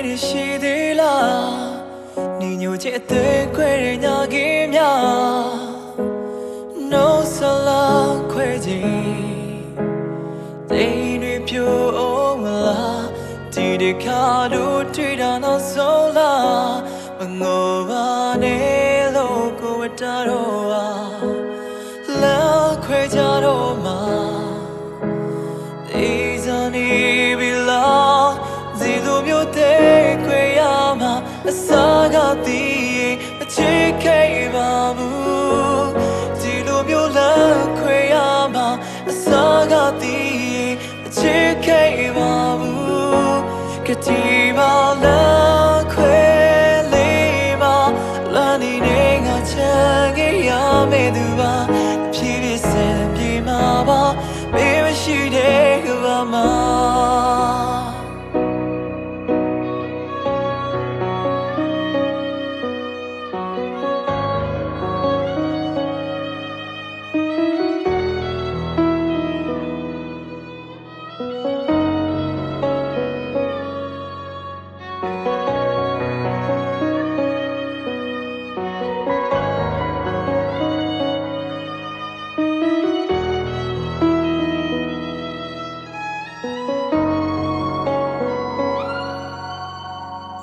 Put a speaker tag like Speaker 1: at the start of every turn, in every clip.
Speaker 1: ညိုလင်းခွေတွေရှိသေးလားနေညိုချစ်အသေးခွေတွေညာကင်းများ No sala ခွေကြီးတိမ်တွေပြိုအောင်လားဒီတခါတို့တွေ့တာတော့ဆုံးလားမငိုပါနဲ့လို့ကိုဝတ္တတော့ပါလာခွေကြတော့မှာ These are အစားကတည်းအချစ်ခဲ့ပါဘူးဒီလိုမျိုးလက်ခွေရမှာအစားကတည်းအချစ်ခဲ့ပါဘူးကတိပါလက်ခွေလေးပါလာနေနေငါချမ်းခဲ့ရမယ့်သူပါဖြည်းဖြည်းစံပြေမှာပါမေးမရှိတဲ့က ဘာမှာ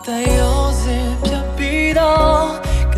Speaker 1: တယောစဉ်ပြပြီးတော့က